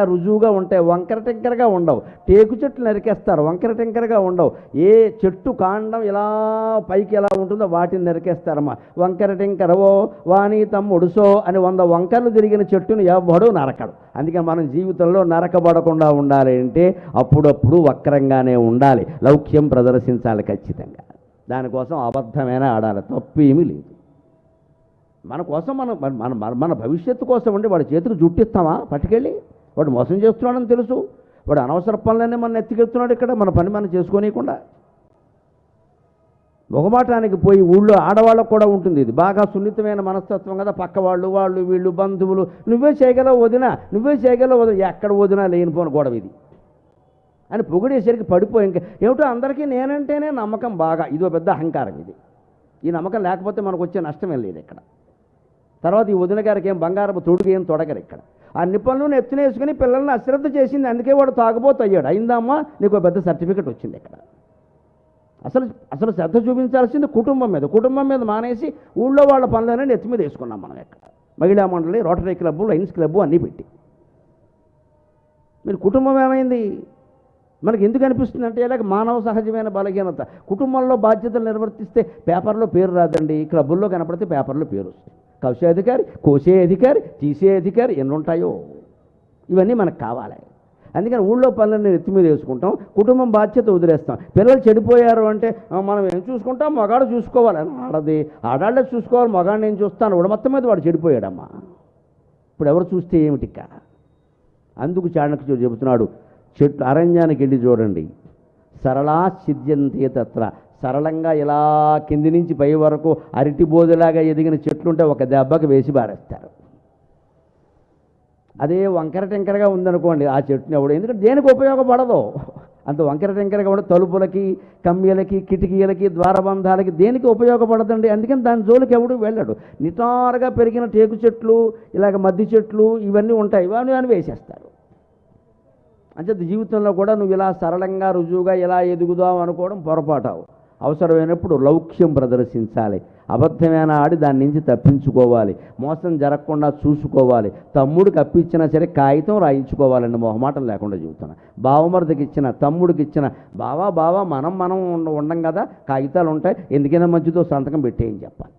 రుజువుగా ఉంటాయి వంకర టింకరగా ఉండవు. టేకు చెట్లు నరికేస్తారు వంకర టింకరగా ఉండవు. ఏ చెట్టు కాండం ఇలా పైకి ఎలా ఉంటుందో వాటిని నరికేస్తారమ్మా. వంకర టింకరవో వాణి తమ్ముడుసో అని వంద వంకరలు తిరిగిన చెట్టును ఎవ్వడు నరకడు. అందుకే మనం జీవితంలో నరకబడకుండా ఉండాలి అంటే అప్పుడప్పుడు వక్రంగానే ఉండాలి. లౌక్యం ప్రదర్శించాలి ఖచ్చితంగా. దానికోసం అబద్ధమైన ఆడాలి తప్పేమీ లేదు. మన కోసం మనం మన మన భవిష్యత్తు కోసం ఉండి వాడి చేతులు జుట్టిస్తామా పట్టుకెళ్ళి. వాడు మోసం చేస్తున్నాడని తెలుసు. వాడు అనవసర పనులన్నీ మన ఎత్తికెత్తున్నాడు ఇక్కడ మన పని మనం చేసుకోనీయకుండా. మొగమాటానికి పోయి ఊళ్ళో ఆడవాళ్ళకు కూడా ఉంటుంది ఇది. బాగా సున్నితమైన మనస్తత్వం కదా. పక్క వాళ్ళు వాళ్ళు వీళ్ళు బంధువులు. నువ్వే చేయగలవు వదినా నువ్వే చేయగలవు వదిన. ఎక్కడ వదినా లేనిపోను గొడవ ఇది. అని పొగిడేసరికి పడిపోయి ఇంకా ఏమిటో అందరికీ నేనంటేనే నమ్మకం బాగా. ఇదో పెద్ద అహంకారం ఇది. ఈ నమ్మకం లేకపోతే మనకు వచ్చే నష్టమే లేదు ఇక్కడ. తర్వాత ఈ వదిన గారికి ఏం బంగారపు తొడుగు ఏం తొడగరు ఇక్కడ. అన్ని పనులను ఎత్తునేసుకుని పిల్లల్ని అశ్రద్ధ చేసింది అందుకే వాడు తాగుబోతు అయ్యాడు అయిందమ్మా నీకు ఒక పెద్ద సర్టిఫికెట్ వచ్చింది ఇక్కడ. అసలు అసలు శ్రద్ధ చూపించాల్సింది కుటుంబం మీద. కుటుంబం మీద మానేసి ఊళ్ళో వాళ్ళ పనులనే ఎత్తి మీద వేసుకున్నాం మనం ఇక్కడ. మహిళా మండలి రోటరీ క్లబ్బు లైన్స్ క్లబ్బు అన్నీ పెట్టి. మీరు కుటుంబం ఏమైంది? మనకి ఎందుకు అనిపిస్తుంది అంటే ఇలాగ మానవ సహజమైన బలహీనత. కుటుంబంలో బాధ్యతలు నిర్వర్తిస్తే పేపర్లో పేరు రాదండి క్లబ్బుల్లో కనపడితే పేపర్లో పేరు వస్తుంది. కౌశే అధికారి కోసే అధికారి తీసే అధికారి ఎన్ని ఉంటాయో ఇవన్నీ మనకు కావాలి. అందుకని ఊళ్ళో పనులన్నీ ఎత్తి మీద వేసుకుంటాం కుటుంబం బాధ్యత వదిలేస్తాం. పిల్లలు చెడిపోయారు అంటే మనం ఏం చూసుకుంటాం? మగాడు చూసుకోవాలి. ఆడది ఆడాళ్ళే చూసుకోవాలి మగాడిని నేను చూస్తాను వాడు మొత్తం మీద వాడు చెడిపోయాడమ్మా. ఇప్పుడు ఎవరు చూస్తే ఏమిటిక్క అందుకు చాణక్యుడు చెబుతున్నాడు చెట్టు అరణ్యానికి వెళ్ళి చూడండి. సరళా సిద్ధ్యంతే తత్ర. సరళంగా ఇలా కింది నుంచి పై వరకు అరటి బోధలాగా ఎదిగిన చెట్లుంటే ఒక దెబ్బకి వేసి బారేస్తారు అదే వంకర టెంకరగా ఉందనుకోండి ఆ చెట్టుని ఎవడు. ఎందుకంటే దేనికి ఉపయోగపడదు? అంత వంకర టెంకరగా ఉండే తలుపులకి కమ్మిలకి కిటికీలకి ద్వారబంధాలకి దేనికి ఉపయోగపడదండి? అందుకని దాని జోలికి ఎవడు వెళ్ళడు. నిటారుగా పెరిగిన టేకు చెట్లు ఇలాగ మద్ది చెట్లు ఇవన్నీ ఉంటాయి. ఇవన్నీ అని వేసేస్తారు. అంటే జీవితంలో కూడా నువ్వు ఇలా సరళంగా రుజువుగా ఇలా ఎదుగుదాం అనుకోవడం పొరపాటావు అవసరమైనప్పుడు లౌక్యం ప్రదర్శించాలి. అబద్ధమైన ఆడి దాని నుంచి తప్పించుకోవాలి. మోసం జరగకుండా చూసుకోవాలి. తమ్ముడికి అప్పిచ్చినా సరే కాగితం రాయించుకోవాలండి మొహమాటం లేకుండా చెబుతున్నా బావమరిదికి ఇచ్చిన తమ్ముడికి ఇచ్చిన బావా బావా మనం మనం ఉండం కదా కాగితాలు ఉంటాయి ఎందుకైనా మంచిదో సంతకం పెట్టేయని చెప్పాలి.